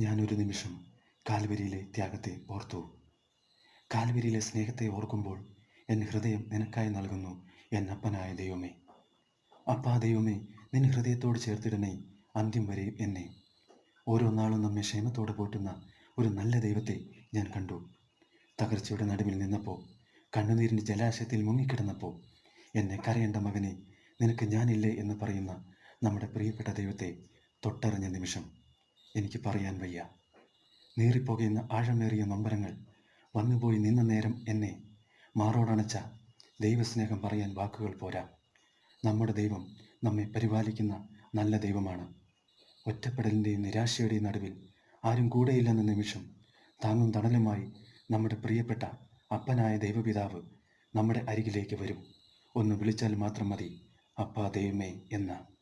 ഞാനൊരു നിമിഷം കാൽവരിയിലെ ത്യാഗത്തെ ഓർത്തു. കാൽവരിയിലെ സ്നേഹത്തെ ഓർക്കുമ്പോൾ എൻ ഹൃദയം നിനക്കായി നൽകുന്നു എൻ അപ്പനായ ദൈവമേ. അപ്പാ ദൈവമേ നിൻ ഹൃദയത്തോട് ചേർത്തിടണേ അന്ത്യം വരെ എന്നെ. ഓരോ നാളും നമ്മെ ക്ഷേമത്തോടെ പോറ്റുന്ന ഒരു നല്ല ദൈവത്തെ ഞാൻ കണ്ടു. തകർച്ചയുടെ നടുവിൽ നിന്നപ്പോൾ കണ്ണുനീരിന്റെ ജലാശയത്തിൽ മുങ്ങിക്കിടന്നപ്പോൾ എന്നെ കരയേണ്ട മകനെ നിനക്ക് ഞാനില്ലേ എന്ന് പറയുന്ന നമ്മുടെ പ്രിയപ്പെട്ട ദൈവത്തെ തൊട്ടറിഞ്ഞ നിമിഷം. എനിക്ക് പറയാൻ വയ്യ. നീറിപ്പോകുന്ന ആഴമേറിയ നൊമ്പരങ്ങൾ വന്നുപോയി നിന്ന നേരം എന്നെ മാറോടണച്ച ദൈവസ്നേഹം പറയാൻ വാക്കുകൾ പോരാ. നമ്മുടെ ദൈവം നമ്മെ പരിപാലിക്കുന്ന നല്ല ദൈവമാണ്. ഒറ്റപ്പെടലിന്റെയും നിരാശയുടെയും നടുവിൽ ആരും കൂടെയില്ലെന്ന നിമിഷം താങ്ങും തണലുമായി നമ്മുടെ പ്രിയപ്പെട്ട അപ്പനായ ദൈവപിതാവ് നമ്മുടെ അരികിലേക്ക് വരും. ഒന്ന് വിളിച്ചാൽ മാത്രം മതി. അപ്പാ ദൈവമേ എന്ന്